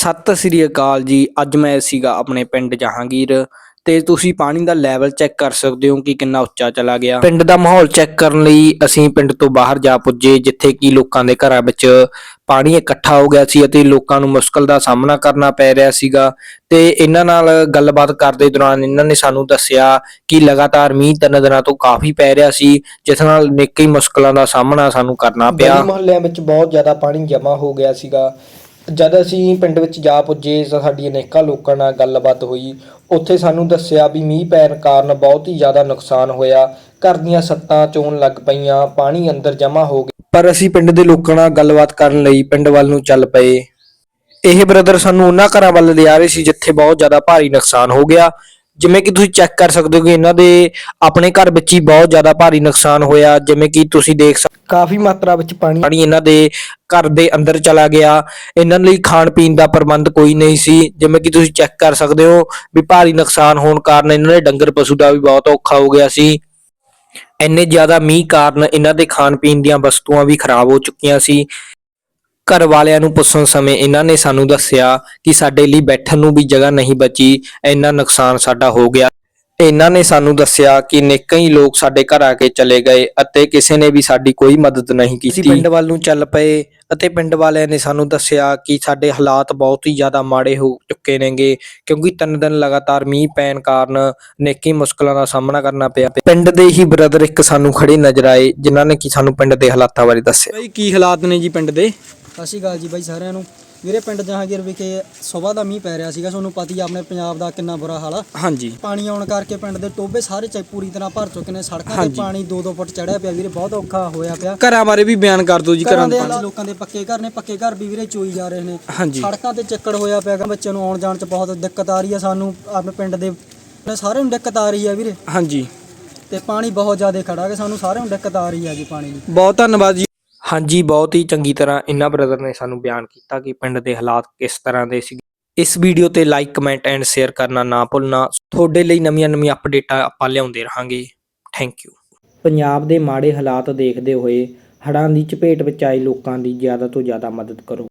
ਸਤਿ ਸ੍ਰੀ ਅਕਾਲ ਜੀ। ਅੱਜ ਮੈਂ ਸੀਗਾ ਆਪਣੇ ਪਿੰਡ ਜਹਾਂਗੀਰ ਤੇ ਤੁਸੀਂ ਪਾਣੀ ਦਾ ਲੈਵਲ ਚੈੱਕ ਕਰ ਸਕਦੇ ਹੋ ਕਿ ਕਿੰਨਾ ਉੱਚਾ ਚਲਾ ਗਿਆ। ਪਿੰਡ ਦਾ ਮਾਹੌਲ ਚੈੱਕ ਕਰਨ ਲਈ ਅਸੀਂ ਪਿੰਡ ਤੋਂ ਬਾਹਰ ਜਾ ਪੁੱਜੇ, ਜਿੱਥੇ ਕਿ ਲੋਕਾਂ ਦੇ ਘਰਾਂ ਵਿੱਚ ਪਾਣੀ ਇਕੱਠਾ ਹੋ ਗਿਆ ਸੀ ਅਤੇ ਲੋਕਾਂ ਨੂੰ ਮੁਸ਼ਕਲ ਦਾ ਸਾਹਮਣਾ ਕਰਨਾ ਪੈ ਰਿਹਾ ਸੀਗਾ। ਤੇ ਇਹਨਾਂ ਨਾਲ ਗੱਲਬਾਤ ਕਰਦੇ ਦੌਰਾਨ ਇਹਨਾਂ ਨੇ ਸਾਨੂੰ ਦੱਸਿਆ ਕਿ ਲਗਾਤਾਰ ਮੀਂਹ ਤਿੰਨ ਦਿਨਾਂ ਤੋਂ ਕਾਫੀ ਪੈ ਰਿਹਾ ਸੀ, ਜਿਸ ਨਾਲ ਨਿੱਕੀ ਮੁਸ਼ਕਲਾਂ ਦਾ ਸਾਹਮਣਾ ਸਾਨੂੰ ਕਰਨਾ ਪਿਆ। ਮੁਹੱਲਿਆਂ ਵਿੱਚ ਬਹੁਤ ਜ਼ਿਆਦਾ ਪਾਣੀ ਜਮ੍ਹਾਂ ਹੋ ਗਿਆ ਸੀਗਾ। ਜਦ ਅਸੀਂ ਪਿੰਡ ਵਿੱਚ ਜਾ ਪੁੱਜੇ ਤਾਂ ਸਾਡੀ ਅਨੇਕਾਂ ਲੋਕਾਂ ਨਾਲ ਗੱਲਬਾਤ ਹੋਈ। ਉੱਥੇ ਸਾਨੂੰ ਦੱਸਿਆ ਵੀ ਮੀਂਹ ਪੈਣ ਕਾਰਨ ਬਹੁਤ ਹੀ ਜ਼ਿਆਦਾ ਨੁਕਸਾਨ ਹੋਇਆ। ਘਰ ਦੀਆਂ ਸੱਤਾਂ ਚੋਣ ਲੱਗ ਪਈਆਂ, ਪਾਣੀ ਅੰਦਰ ਜਮ੍ਹਾਂ ਹੋ ਗਿਆ। ਪਰ ਅਸੀਂ ਪਿੰਡ ਦੇ ਲੋਕਾਂ ਨਾਲ ਗੱਲਬਾਤ ਕਰਨ ਲਈ ਪਿੰਡ ਵੱਲ ਨੂੰ ਚੱਲ ਪਏ। ਇਹ ਬ੍ਰਦਰ ਸਾਨੂੰ ਉਹਨਾਂ ਘਰਾਂ ਵੱਲ ਲਿਆ ਰਹੇ ਸੀ ਜਿੱਥੇ ਬਹੁਤ ਜ਼ਿਆਦਾ ਭਾਰੀ ਨੁਕਸਾਨ ਹੋ ਗਿਆ। ਜਿਵੇਂ ਕਿ ਤੁਸੀਂ ਚੈੱਕ ਕਰ ਸਕਦੇ ਹੋ ਕਿ ਇਹਨਾਂ ਦੇ ਆਪਣੇ ਘਰ ਵਿੱਚ ਹੀ ਬਹੁਤ ਜ਼ਿਆਦਾ ਭਾਰੀ ਨੁਕਸਾਨ ਹੋਇਆ ਜਿਵੇਂ ਕਿ ਤੁਸੀਂ ਦੇਖ ਸਕਦੇ ਕਾਫੀ ਮਾਤਰਾ ਵਿੱਚ ਪਾਣੀ ਪਾਣੀ ਇਹਨਾਂ ਦੇ ਘਰ ਦੇ ਅੰਦਰ ਚਲਾ ਗਿਆ। ਇਹਨਾਂ ਲਈ ਖਾਣ ਪੀਣ ਦਾ ਪ੍ਰਬੰਧ ਕੋਈ ਨਹੀਂ ਸੀ। ਜਿਵੇਂ ਕਿ ਤੁਸੀਂ ਚੈੱਕ ਕਰ ਸਕਦੇ ਹੋ ਵੀ ਭਾਰੀ ਨੁਕਸਾਨ ਹੋਣ ਕਾਰਨ ਇਹਨਾਂ ਦੇ ਡੰਗਰ ਪਸ਼ੂ ਦਾ ਵੀ ਬਹੁਤ ਔਖਾ ਹੋ ਗਿਆ ਸੀ। ਇੰਨੇ ਜ਼ਿਆਦਾ ਮੀਂਹ ਕਾਰਨ ਇਹਨਾਂ ਦੇ ਖਾਣ ਪੀਣ ਦੀਆਂ ਵਸਤੂਆਂ ਵੀ ਖਰਾਬ ਹੋ ਚੁੱਕੀਆਂ ਸੀ। ਘਰ ਵਾਲਿਆਂ ਨੂੰ ਪੁੱਛਣ ਸਮੇਂ ਇਹਨਾਂ ਨੇ ਸਾਨੂੰ ਦੱਸਿਆ ਕਿ ਸਾਡੇ ਲਈ ਬੈਠਣ ਨੂੰ ਵੀ ਜਗ੍ਹਾ ਨਹੀਂ ਬਚੀ ਇੰਨਾ ਨੁਕਸਾਨ ਸਾਡਾ ਹੋ ਗਿਆ। ਇਹਨਾਂ ਨੇ ਸਾਨੂੰ ਦੱਸਿਆ ਕਿ ਨੇਕਾਂ ਹੀ ਲੋਕ ਸਾਡੇ ਘਰ ਆ ਕੇ ਚਲੇ ਗਏ ਅਤੇ ਕਿਸੇ ਨੇ ਵੀ ਸਾਡੀ ਕੋਈ ਮਦਦ ਨਹੀਂ ਕੀਤੀ। ਪਿੰਡ ਵੱਲ ਨੂੰ ਚੱਲ ਪਏ ਅਤੇ ਪਿੰਡ ਵਾਲਿਆਂ ਨੇ ਸਾਨੂੰ ਦੱਸਿਆ ਕਿ ਸਾਡੇ ਹਾਲਾਤ ਬਹੁਤ ਹੀ ਜ਼ਿਆਦਾ ਮਾੜੇ ਹੋ ਚੁੱਕੇ ਨੇਗੇ ਕਿਉਂਕਿ ਤਿੰਨ ਦਿਨ ਲਗਾਤਾਰ ਮੀਂਹ ਪੈਣ ਕਾਰਨ ਨੇਕੀ ਮੁਸ਼ਕਲਾਂ ਦਾ ਸਾਹਮਣਾ ਕਰਨਾ ਪਿਆ। ਪਿੰਡ ਦੇ ਹੀ ਬ੍ਰਦਰ ਇੱਕ ਸਾਨੂੰ ਖੜੇ ਨਜ਼ਰ ਆਏ ਜਿਨ੍ਹਾਂ ਨੇ ਕਿ ਸਾਨੂੰ ਪਿੰਡ ਦੇ ਹਾਲਾਤਾਂ ਬਾਰੇ ਦੱਸਿਆ। ਬਈ ਕੀ ਹਾਲਾਤ ਨੇ ਜੀ ਪਿੰਡ ਦੇ? ਸਤਿ ਸ਼੍ਰੀ ਅਕਾਲ ਜੀ ਬਾਈ ਸਾਰਿਆਂ ਨੂੰ। ਵੀਰੇ ਪਿੰਡ ਜਹਾਂਗੀਰ ਵਿਖੇ ਸਵੇਰ ਦਾ ਮੀਂਹ ਪੈ ਰਿਹਾ ਸੀਗਾ। ਤੁਹਾਨੂੰ ਪਤਾ ਹੀ ਆ ਆਪਣੇ ਪੰਜਾਬ ਦਾ ਕਿੰਨਾ ਬੁਰਾ ਹਾਲ ਆ। ਹਾਂਜੀ। ਪਾਣੀ ਆਉਣ ਕਰਕੇ ਪਿੰਡ ਦੇ ਟੋਬੇ ਸਾਰੇ ਚ ਪੂਰੀ ਤਰ੍ਹਾਂ ਭਰ ਚੁੱਕੇ ਨੇ। ਸੜਕਾਂ ਤੇ ਹਾਂਜੀ। ਪਾਣੀ 2-2 ਫੁੱਟ ਚੜਿਆ ਪਿਆ। ਵੀਰੇ ਬਹੁਤ ਔਖਾ ਹੋਇਆ ਪਿਆ। ਘਰਾਂ ਬਾਰੇ ਵੀ ਬਿਆਨ ਕਰ ਦਿਓ ਜੀ ਘਰਾਂ ਘਰਾਂ ਦੇ ਦੇ ਹਾਲਾਤ ਲੋਕਾਂ ਦੇ ਪੱਕੇ ਘਰ ਨੇ। ਪੱਕੇ ਘਰ ਵੀ ਵੀਰੇ ਚੋਈ ਜਾ ਰਹੇ ਨੇ। ਹਾਂਜੀ। ਸੜਕਾਂ ਤੇ ਚੱਕੜ ਹੋਇਆ ਪਿਆ ਬੱਚਿਆਂ ਨੂੰ ਆਉਣ ਜਾਣ ਚ ਬਹੁਤ ਦਿੱਕਤ ਆ ਰਹੀ ਆ। ਸਾਨੂੰ ਆਪਣੇ ਪਿੰਡ ਦੇ ਸਾਰਿਆਂ ਨੂੰ ਦਿੱਕਤ ਆ ਰਹੀ ਆ ਵੀਰੇ। ਹਾਂਜੀ। ਤੇ ਪਾਣੀ ਬਹੁਤ ਜ਼ਿਆਦਾ ਖੜਾ ਹੈ ਸਾਨੂੰ ਸਾਰਿਆਂ ਨੂੰ ਦਿੱਕਤ ਆ ਰਹੀ ਆ ਜੀ ਪਾਣੀ ਦੀ। ਬਹੁਤ ਧੰਨਵਾਦ ਜੀ। ਹਾਂਜੀ, ਬਹੁਤ ਹੀ ਚੰਗੀ ਤਰ੍ਹਾਂ ਇਹਨਾਂ ਬ੍ਰਦਰ ਨੇ ਸਾਨੂੰ ਬਿਆਨ ਕੀਤਾ ਕਿ ਪਿੰਡ ਦੇ ਹਾਲਾਤ ਕਿਸ ਤਰ੍ਹਾਂ ਦੇ ਸੀ। ਇਸ ਵੀਡੀਓ ਤੇ ਲਾਈਕ ਕਮੈਂਟ ਐਂਡ ਸ਼ੇਅਰ ਕਰਨਾ ਨਾ ਭੁੱਲਣਾ। ਤੁਹਾਡੇ ਲਈ ਨਵੀਆਂ-ਨਵੀਆਂ ਅਪਡੇਟਾਂ ਆਪਾਂ ਲਿਆਉਂਦੇ ਰਹਾਂਗੇ। ਥੈਂਕ ਯੂ ਪੰਜਾਬ ਦੇ ਮਾੜੇ ਹਾਲਾਤ ਦੇਖਦੇ ਹੋਏ ਹੜ੍ਹਾਂ ਦੀ ਚਪੇਟ ਵਿੱਚ ਆਏ ਲੋਕਾਂ ਦੀ ਜ਼ਿਆਦਾ ਤੋਂ ਜ਼ਿਆਦਾ ਮਦਦ ਕਰੋ।